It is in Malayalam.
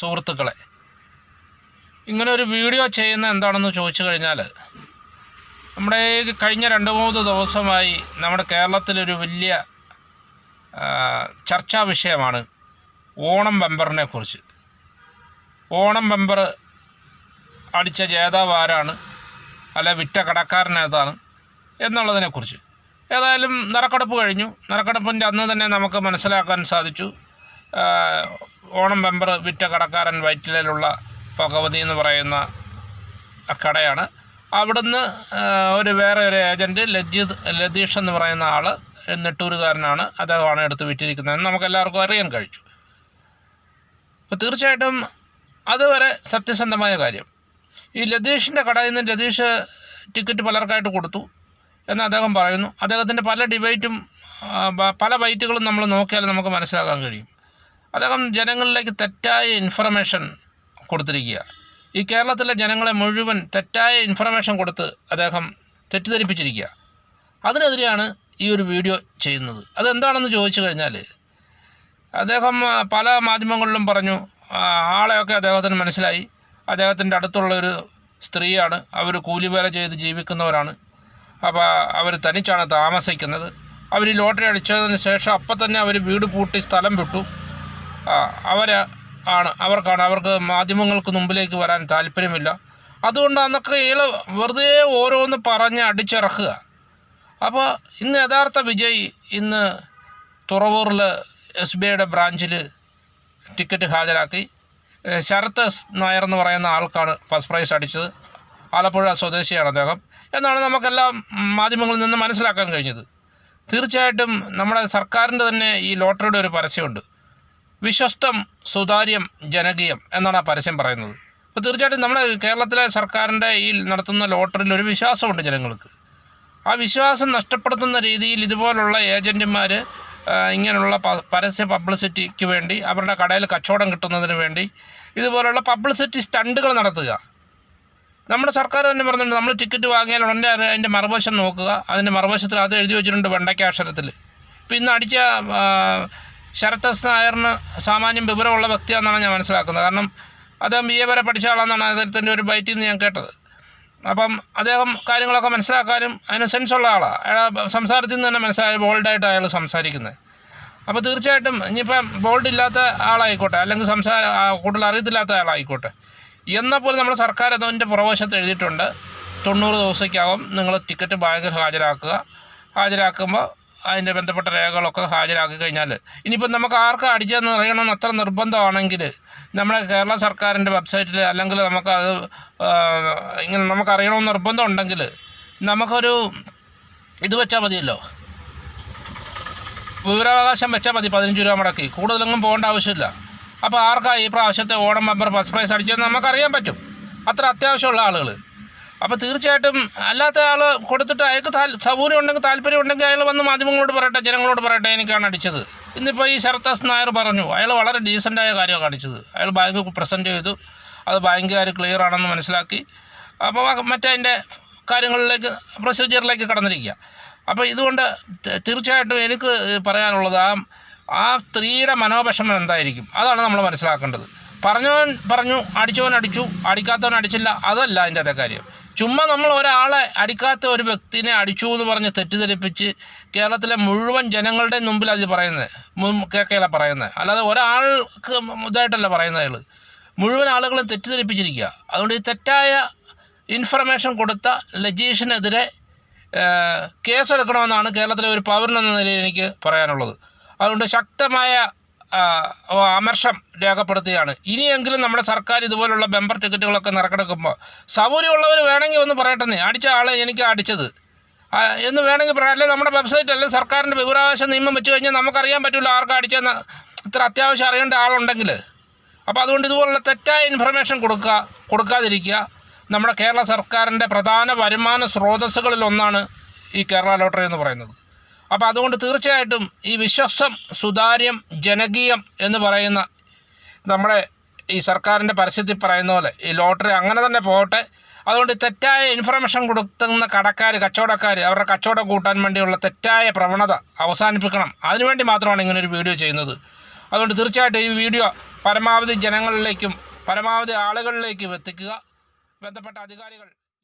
സുഹൃത്തുക്കളെ ഇങ്ങനെ ഒരു വീഡിയോ ചെയ്യുന്ന എന്താണെന്ന് ചോദിച്ചു കഴിഞ്ഞാൽ നമ്മുടെ കഴിഞ്ഞ രണ്ട് മൂന്ന് ദിവസമായി നമ്മുടെ കേരളത്തിലൊരു വലിയ ചർച്ചാ വിഷയമാണ് ഓണം ബമ്പറിനെ കുറിച്ച്. ഓണം ബമ്പർ അടിച്ച ജേതാവ് ആരാണ്? അല്ല വിറ്റ കടക്കാരൻ ഏതാണ്? എന്നുള്ളതിനെക്കുറിച്ച് ഏതായാലും നറക്കടപ്പ് കഴിഞ്ഞു. നറക്കടപ്പിന്റെ അന്ന് തന്നെ നമുക്ക് മനസ്സിലാക്കാൻ സാധിച്ചു. ഓണം ബമ്പർ വിറ്റ കടക്കാരൻ വൈറ്റിലുള്ള ഭഗവതി എന്ന് പറയുന്ന കടയാണ്. അവിടുന്ന് ഒരു വേറെ ഒരു ഏജന്റ് ലജീത് ലതീഷ് എന്ന് പറയുന്ന ആൾ നെട്ടൂരുകാരനാണ്. അദ്ദേഹമാണ് എടുത്ത് വിറ്റിരിക്കുന്നതെന്ന് നമുക്ക് എല്ലാവർക്കും അറിയാൻ കഴിച്ചു അപ്പോൾ തീർച്ചയായിട്ടും അതുവരെ സത്യസന്ധമായ കാര്യം. ഈ ലതീഷിന്റെ കടയിൽ നിന്ന് ലതീഷ് ടിക്കറ്റ് പലർക്കായിട്ട് കൊടുത്തു എന്ന് അദ്ദേഹം പറയുന്നു. അദ്ദേഹത്തിന്റെ പല ഡിബേറ്റും പല ബൈറ്റുകളും നമ്മൾ നോക്കിയാൽ നമുക്ക് മനസ്സിലാക്കാൻ കഴിയും. അദ്ദേഹം ജനങ്ങളിലേക്ക് തെറ്റായ ഇൻഫർമേഷൻ കൊടുത്തിരിക്കുക. ഈ കേരളത്തിലെ ജനങ്ങളെ മുഴുവൻ തെറ്റായ ഇൻഫർമേഷൻ കൊടുത്ത് അദ്ദേഹം തെറ്റിദ്ധരിപ്പിച്ചിരിക്കുക. അതിനെതിരെയാണ് ഈ ഒരു വീഡിയോ ചെയ്യുന്നത്. അതെന്താണെന്ന് ചോദിച്ചു കഴിഞ്ഞാൽ അദ്ദേഹം പല മാധ്യമങ്ങളിലും പറഞ്ഞു ആളെയൊക്കെ അദ്ദേഹത്തിന് മനസ്സിലായി. അദ്ദേഹത്തിന്റെ അടുത്തുള്ള ഒരു സ്ത്രീയാണ്. അവർ കൂലിവേല ചെയ്ത് ജീവിക്കുന്നവരാണ്. അപ്പോൾ അവർ തനിച്ചാണ് താമസിക്കുന്നത്. അവർ ലോട്ടറി അടിച്ചതിന് ശേഷം അപ്പം തന്നെ അവർ വീട് പൂട്ടി സ്ഥലം വിട്ടു. അവർ ആണ്. അവർക്കാണ്. അവർക്ക് മാധ്യമങ്ങൾക്ക് മുമ്പിലേക്ക് വരാൻ താല്പര്യമില്ല. അതുകൊണ്ട് അന്നൊക്കെ ഇള വെറുതെ ഓരോന്ന് പറഞ്ഞ് അടിച്ചിറക്കുക. അപ്പോൾ ഇന്ന് യഥാർത്ഥ വിജയ് ഇന്ന് തുറവൂറിൽ എസ് ബി ഐയുടെ ബ്രാഞ്ചിൽ ടിക്കറ്റ് ഹാജരാക്കി. ശരത് നായർ എന്ന് പറയുന്ന ആൾക്കാണ് ഫസ്റ്റ് പ്രൈസ് അടിച്ചത്. ആലപ്പുഴ സ്വദേശിയാണ് അദ്ദേഹം. എന്നാണ് നമുക്കെല്ലാം മാധ്യമങ്ങളിൽ നിന്ന് മനസ്സിലാക്കാൻ കഴിഞ്ഞത്. തീർച്ചയായിട്ടും നമ്മുടെ സർക്കാരിന്റെ തന്നെ ഈ ലോട്ടറിയുടെ ഒരു പരസ്യമുണ്ട്. വിശ്വസ്തം സുതാര്യം ജനകീയം എന്നാണ് ആ പരസ്യം പറയുന്നത്. അപ്പോൾ തീർച്ചയായിട്ടും നമ്മുടെ കേരളത്തിലെ സർക്കാരിന്റെ ഈ നടത്തുന്ന ലോട്ടറിയിൽ ഒരു വിശ്വാസമുണ്ട് ജനങ്ങൾക്ക്. ആ വിശ്വാസം നഷ്ടപ്പെടുത്തുന്ന രീതിയിൽ ഇതുപോലുള്ള ഏജന്റുമാർ ഇങ്ങനെയുള്ള പരസ്യ പബ്ലിസിറ്റിക്ക് വേണ്ടി അവരുടെ കടയിൽ കച്ചവടം കിട്ടുന്നതിന് വേണ്ടി ഇതുപോലുള്ള പബ്ലിസിറ്റി സ്റ്റണ്ടുകൾ നടത്തുക. നമ്മുടെ സർക്കാർ തന്നെ പറഞ്ഞിട്ടുണ്ട് നമ്മൾ ടിക്കറ്റ് വാങ്ങിയാൽ ഉടനെ അത് അതിന്റെ മറുവശം നോക്കുക. അതിന്റെ മറുവശത്തിൽ അത് എഴുതി വെച്ചിട്ടുണ്ട് വെണ്ടയ്ക്ക അക്ഷരത്തിൽ ഇപ്പം ഇന്ന് അടിച്ച ശരത് എസ് നായറിന് സാമാന്യം വിവരമുള്ള വ്യക്തിയാണെന്നാണ് ഞാൻ മനസ്സിലാക്കുന്നത്. കാരണം അദ്ദേഹം ബി എ വരെ പഠിച്ച ആളാണെന്നാണ് അദ്ദേഹത്തിന്റെ ഒരു ബൈറ്റിൽ നിന്ന് ഞാൻ കേട്ടത്. അപ്പം അദ്ദേഹം കാര്യങ്ങളൊക്കെ മനസ്സിലാക്കാനും അതിന് ഉള്ള ആളാണ് അയാൾ സംസാരത്തിൽ നിന്ന് തന്നെ മനസ്സിലായ ബോൾഡായിട്ട് അയാൾ സംസാരിക്കുന്നത്. അപ്പോൾ തീർച്ചയായിട്ടും ഇനിയിപ്പം ബോൾഡ് ഇല്ലാത്ത ആളായിക്കോട്ടെ അല്ലെങ്കിൽ സംസാര കൂടുതൽ അറിയത്തില്ലാത്ത ആളായിക്കോട്ടെ. എന്നാൽ പോലും നമ്മുടെ സർക്കാർ അതിന്റെ പുറവശത്ത് എഴുതിയിട്ടുണ്ട്. തൊണ്ണൂറ് ദിവസത്തേക്കകം നിങ്ങൾ ടിക്കറ്റ് ബാങ്കിൽ ഹാജരാക്കുക. ഹാജരാക്കുമ്പോൾ അതിന്റെ ബന്ധപ്പെട്ട രേഖകളൊക്കെ ഹാജരാക്കി കഴിഞ്ഞാൽ ഇനിയിപ്പം നമുക്ക് ആർക്ക് അടിച്ചതെന്ന് അറിയണമെന്ന് അത്ര നിർബന്ധമാണെങ്കിൽ നമ്മുടെ കേരള സർക്കാരിന്റെ വെബ്സൈറ്റിൽ അല്ലെങ്കിൽ നമുക്കത് ഇങ്ങനെ നമുക്കറിയണമെന്ന് നിർബന്ധം ഉണ്ടെങ്കിൽ നമുക്കൊരു ഇത് വെച്ചാൽ മതിയല്ലോ. വിവരാവകാശം വെച്ചാൽ മതി പതിനഞ്ച് രൂപ മുടക്കി. കൂടുതലൊന്നും പോകേണ്ട ആവശ്യമില്ല. അപ്പോൾ ആർക്കാണ് ഈ പ്രാവശ്യത്തെ ഓണം മെമ്പർ ഫസ്റ്റ് പ്രൈസ് അടിച്ചതെന്ന് നമുക്കറിയാൻ പറ്റും. അത്ര അത്യാവശ്യമുള്ള ആളുകൾ അപ്പോൾ തീർച്ചയായിട്ടും അല്ലാത്ത ആൾ കൊടുത്തിട്ട് അയാൾക്ക് സൗകര്യം ഉണ്ടെങ്കിൽ താല്പര്യം ഉണ്ടെങ്കിൽ അയാൾ വന്ന് മാധ്യമങ്ങളോട് പറയട്ടെ ജനങ്ങളോട് പറയട്ടെ എനിക്കാണ് അടിച്ചത്. ഇന്നിപ്പോൾ ഈ ശരത്താസ് നായർ പറഞ്ഞു അയാൾ വളരെ ഡീസന്റായ കാര്യമാണ് കാണിച്ചത്. അയാൾ ബാങ്ക് പ്രസന്റ് ചെയ്തു. അത് ബാങ്കുകാർ ക്ലിയർ ആണെന്ന് മനസ്സിലാക്കി. അപ്പോൾ മറ്റതിന്റെ കാര്യങ്ങളിലേക്ക് പ്രൊസീജിയറിലേക്ക് കടന്നിരിക്കുക. അപ്പോൾ ഇതുകൊണ്ട് തീർച്ചയായിട്ടും എനിക്ക് പറയാനുള്ളത് ആ ആ സ്ത്രീയുടെ മനോവിഷമം എന്തായിരിക്കും? അതാണ് നമ്മൾ മനസ്സിലാക്കേണ്ടത്. പറഞ്ഞവൻ പറഞ്ഞു അടിച്ചവൻ അടിച്ചു അടിക്കാത്തവൻ അടിച്ചില്ല അതല്ല അതിന്റെ അതേ കാര്യം. ചുമ്മാ നമ്മൾ ഒരാളെ അടിക്കാത്ത ഒരു വ്യക്തിനെ അടിച്ചു എന്ന് പറഞ്ഞ് തെറ്റിദ്ധരിപ്പിച്ച് കേരളത്തിലെ മുഴുവൻ ജനങ്ങളുടെ മുമ്പിൽ അത് പറയുന്നത്. കേക്കയില പറയുന്നത്. അല്ലാതെ ഒരാൾക്ക് ഇതായിട്ടല്ല പറയുന്നത് അയാൾ മുഴുവൻ ആളുകളും തെറ്റിദ്ധരിപ്പിച്ചിരിക്കുക. അതുകൊണ്ട് ഈ തെറ്റായ ഇൻഫർമേഷൻ കൊടുത്ത ലജീഷിനെതിരെ കേസെടുക്കണമെന്നാണ് കേരളത്തിലെ ഒരു പൗരനെന്ന നിലയിൽ എനിക്ക് പറയാനുള്ളത്. അതുകൊണ്ട് ശക്തമായ അമർഷം രേഖപ്പെടുത്തുകയാണ്. ഇനിയെങ്കിലും നമ്മുടെ സർക്കാർ ഇതുപോലുള്ള ബെമ്പർ ടിക്കറ്റുകളൊക്കെ നിറക്കെടുക്കുമ്പോൾ സൗകര്യമുള്ളവർ വേണമെങ്കിൽ ഒന്ന് പറയട്ടെന്നേ. അടിച്ച ആളെ എനിക്ക് അടിച്ചത്. എന്ന് വേണമെങ്കിൽ പറയാം. അല്ലെങ്കിൽ നമ്മുടെ വെബ്സൈറ്റ് അല്ലെങ്കിൽ സർക്കാരിന്റെ വിവരാവകാശ നിയമം വെച്ച് കഴിഞ്ഞാൽ നമുക്കറിയാൻ പറ്റില്ല ആർക്കും അടിച്ചെന്ന് ഇത്ര അത്യാവശ്യം അറിയേണ്ട ആളുണ്ടെങ്കിൽ അപ്പോൾ അതുകൊണ്ട് ഇതുപോലുള്ള തെറ്റായ ഇൻഫർമേഷൻ കൊടുക്കുക കൊടുക്കാതിരിക്കുക. നമ്മുടെ കേരള സർക്കാരിന്റെ പ്രധാന വരുമാന സ്രോതസ്സുകളിൽ ഒന്നാണ് ഈ കേരള ലോട്ടറി എന്ന് പറയുന്നത്. അപ്പോൾ അതുകൊണ്ട് തീർച്ചയായിട്ടും ഈ വിശ്വസ്തം സുതാര്യം ജനകീയം എന്ന് പറയുന്ന നമ്മുടെ ഈ സർക്കാരിന്റെ പരസ്യത്തിൽ പറയുന്ന പോലെ ഈ ലോട്ടറി അങ്ങനെ തന്നെ പോകട്ടെ. അതുകൊണ്ട് തെറ്റായ ഇൻഫർമേഷൻ കൊടുക്കുന്ന കടക്കാർ കച്ചവടക്കാർ അവരുടെ കച്ചവടം കൂട്ടാൻ വേണ്ടിയുള്ള തെറ്റായ പ്രവണത അവസാനിപ്പിക്കണം. അതിനുവേണ്ടി മാത്രമാണ് ഇങ്ങനെ ഒരു വീഡിയോ ചെയ്യുന്നത്. അതുകൊണ്ട് തീർച്ചയായിട്ടും ഈ വീഡിയോ പരമാവധി ജനങ്ങളിലേക്കും പരമാവധി ആളുകളിലേക്കും എത്തിക്കുക. ബന്ധപ്പെട്ട അധികാരികൾ